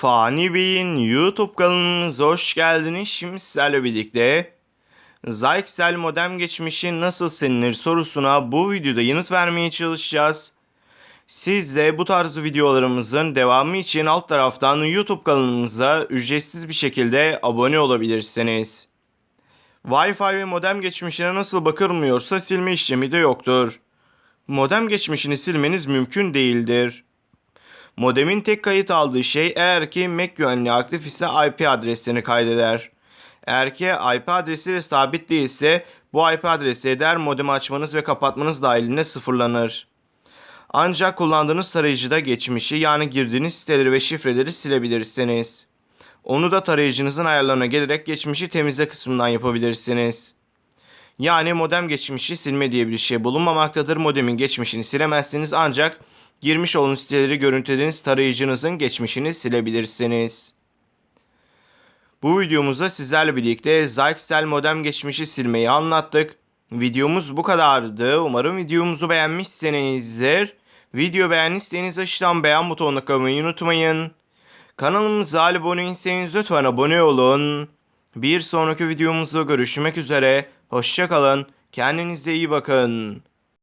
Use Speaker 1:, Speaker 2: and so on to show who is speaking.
Speaker 1: Fani Bey'in YouTube kanalımıza hoş geldiniz. Şimdi sizlerle birlikte Zyxel modem geçmişi nasıl silinir sorusuna bu videoda yanıt vermeye çalışacağız. Siz de bu tarz videolarımızın devamı için alt taraftan YouTube kanalımıza ücretsiz bir şekilde abone olabilirsiniz. Wi-Fi ve modem geçmişine nasıl bakılmıyorsa silme işlemi de yoktur. Modem geçmişini silmeniz mümkün değildir. Modemin tek kayıt aldığı şey eğer ki MAC güvenliği aktif ise IP adresini kaydeder. Eğer ki IP adresi sabit değilse bu IP adresi eder modemi açmanız ve kapatmanız dahilinde sıfırlanır. Ancak kullandığınız tarayıcıda geçmişi yani girdiğiniz siteleri ve şifreleri silebilirsiniz. Onu da tarayıcınızın ayarlarına gelerek geçmişi temizle kısmından yapabilirsiniz. Yani modem geçmişi silme diye bir şey bulunmamaktadır. Modemin geçmişini silemezsiniz ancak girmiş olduğunuz siteleri görüntülediğiniz tarayıcınızın geçmişini silebilirsiniz. Bu videomuzda sizlerle birlikte Zyxel modem geçmişi silmeyi anlattık. Videomuz bu kadardı. Umarım videomuzu beğenmişsinizdir. Video beğendiyseniz aşağıdan beğen butonuna kalmayı unutmayın. Kanalımıza abone değilseniz lütfen abone olun. Bir sonraki videomuzda görüşmek üzere. Hoşçakalın. Kendinize iyi bakın.